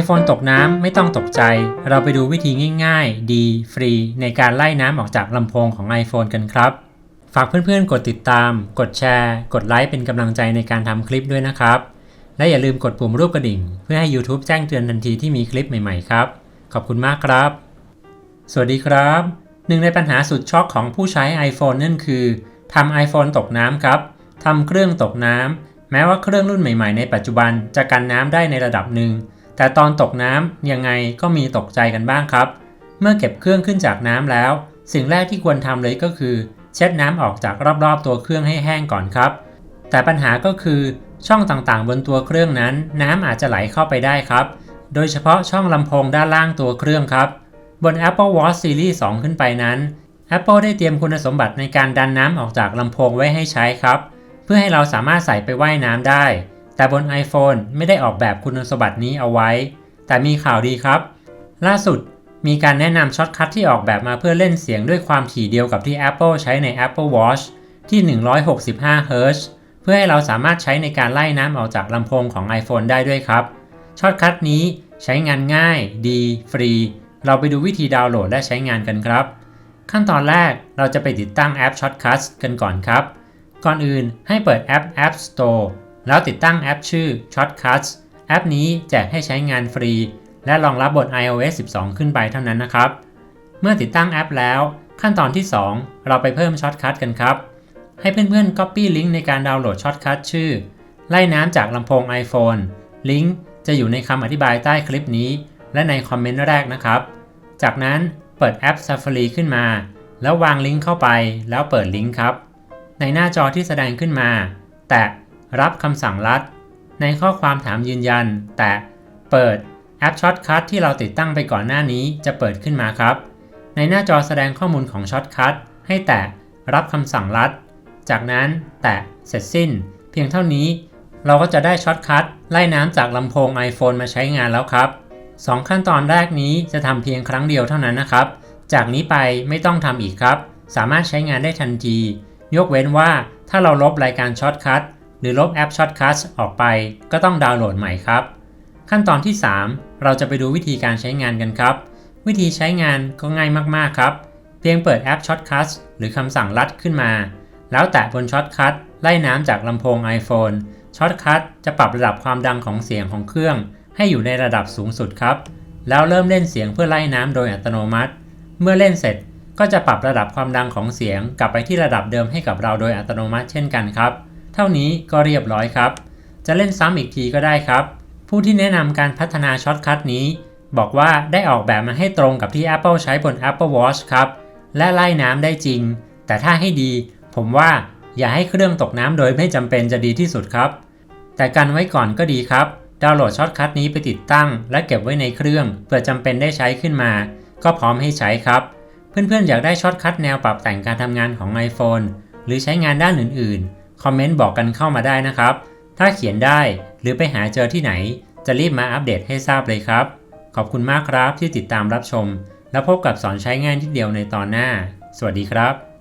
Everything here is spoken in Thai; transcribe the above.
iPhone ตกน้ำไม่ต้องตกใจ เราไปดูวิธีง่ายๆ ดีฟรี ในการไล่น้ำออกจากลำโพงของ iPhone กันครับ ฝากเพื่อนๆ กดติดตาม กดแชร์ กดไลค์เป็นกำลังใจในการทำคลิปด้วยนะครับ และอย่าลืมกดปุ่มรูปกระดิ่ง เพื่อให้ YouTube แจ้งเตือนทันทีที่มีคลิปใหม่ๆครับ ขอบคุณมากครับ สวัสดีครับ หนึ่งในปัญหาสุดช็อกของผู้ใช้ iPhone นั่นคือทำ iPhone ตกน้ำครับทำเครื่องตกน้ำแม้ว่าเครื่องรุ่นใหม่ๆ ในปัจจุบันจะกันน้ำได้ในระดับหนึ่ง แต่ตอนตกน้ำยังไงก็มีตกใจกันบ้างครับ เมื่อเก็บเครื่องขึ้นจากน้ำแล้ว สิ่งแรกที่ควรทำเลยก็คือ เช็ดน้ำออกจากรอบๆตัวเครื่องให้แห้งก่อนครับ แต่ปัญหาก็คือช่องต่างๆ บนตัวเครื่องนั้น น้ำอาจจะไหลเข้าไปได้ครับ โดยเฉพาะช่องลำโพงด้านล่างตัวเครื่องครับ บน Apple Watch Series 2 ขึ้นไปนั้น Apple ได้เตรียมคุณสมบัติในการดันน้ำออกจากลำโพงไว้ให้ใช้ครับ เพื่อให้เราสามารถใส่ไปไว่ายน้ำได้ แต่บน iPhone ไม่ได้ออกแบบคุณสมบัตินี้เอาไว้ แต่มีข่าวดีครับ ล่าสุดมีการแนะนำช็อตคัทที่ออกแบบมาเพื่อเล่นเสียงด้วยความถี่เดียวกับที่ Apple ใช้ใน Apple Watch ที่ 165 Hz เพื่อให้เราสามารถใช้ในการไล่น้ำออกจากลำโพงของ iPhone ได้ด้วยครับ ช็อตคัทนี้ใช้งานง่าย ดี ฟรี เราไปดูวิธีดาวน์โหลดและใช้งานกันครับ ขั้นตอนแรกเราจะไปติดตั้งแอป Shortcuts กันก่อนครับ ก่อนอื่นให้เปิดแอป App Store แล้วติดตั้งแอปชื่อ Shortcuts แอปนี้แจกให้ใช้งานฟรี และรองรับบน iOS 12 ขึ้นไปเท่านั้นนะครับ เมื่อติดตั้งแอปแล้ว ขั้นตอนที่ 2 เราไปเพิ่มช็อตคัทกันครับ ให้เพื่อนๆ Copy ลิงก์ในการดาวน์โหลดช็อตคัทชื่อ ไล่น้ำจากลำโพง iPhone ลิงก์จะอยู่ในคำอธิบายใต้คลิปนี้ และในคอมเมนต์แรกนะครับ จากนั้นเปิดแอป Safari ขึ้นมา แล้ววางลิงก์เข้าไป แล้วเปิดลิงก์ครับ ในหน้าจอที่แสดงขึ้นมา แตะ รับคำสั่งลัด ในข้อความถามยืนยัน แตะเปิดแอปช็อตคัทที่เราติดตั้งไปก่อนหน้านี้จะเปิดขึ้นมาครับ ในหน้าจอแสดงข้อมูลของช็อตคัทให้แตะรับคำสั่งลัด จากนั้นแตะเสร็จสิ้น เพียงเท่านี้ เราก็จะได้ช็อตคัทไล่น้ำจากลำโพง iPhone มาใช้งานแล้วครับ 2 ขั้นตอนแรกนี้จะทำเพียงครั้งเดียวเท่านั้นนะครับ จากนี้ไปไม่ต้องทำอีกครับ สามารถใช้งานได้ทันที ยกเว้นว่าถ้าเราลบรายการช็อตคัท หรือลบแอปช็อตคัทออกไป ก็ต้องดาวน์โหลดใหม่ครับ ขั้นตอนที่ 3 เราจะไปดูวิธีการใช้งานกันครับ วิธีใช้งานก็ง่ายมากๆครับ เพียงเปิดแอปช็อตคัทหรือคำสั่งลัดขึ้นมา แล้วแตะบนช็อตคัทไล่น้ำจากลำโพง iPhone ช็อตคัทจะปรับระดับความดังของเสียงของเครื่อง ให้อยู่ในระดับสูงสุดครับ แล้วเริ่มเล่นเสียงเพื่อไล่น้ำโดยอัตโนมัติ เมื่อเล่นเสร็จก็จะปรับระดับความดังของเสียงกลับไปที่ระดับเดิมให้กับเราโดยอัตโนมัติเช่นกันครับ เท่านี้ก็เรียบร้อยครับ จะเล่นซ้ำอีกทีก็ได้ครับ ผู้ที่แนะนำการพัฒนาช็อตคัทนี้ บอกว่าได้ออกแบบมาให้ตรงกับที่ Apple ใช้บน Apple Watch ครับ และไล่น้ำได้จริง แต่ถ้าให้ดี ผมว่าอย่าให้เครื่องตกน้ำโดยไม่จำเป็นจะดีที่สุดครับ แต่กันไว้ก่อนก็ดีครับ ดาวน์โหลดช็อตคัทนี้ไปติดตั้ง และเก็บไว้ในเครื่องเพื่อจำเป็นได้ใช้ขึ้นมา ก็พร้อมให้ใช้ครับเพื่อนๆอยากได้ช็อตคัทแนวปรับแต่งการทำงานของ iPhone หรือใช้งานด้านอื่นๆ คอมเมนต์บอกกันเข้ามาได้นะครับ ถ้าเขียนได้หรือไปหาเจอที่ไหน จะรีบมาอัปเดตให้ทราบเลยครับ ขอบคุณมากครับที่ติดตามรับชม แล้วพบกับสอนใช้งานที่เดียวในตอนหน้า สวัสดีครับ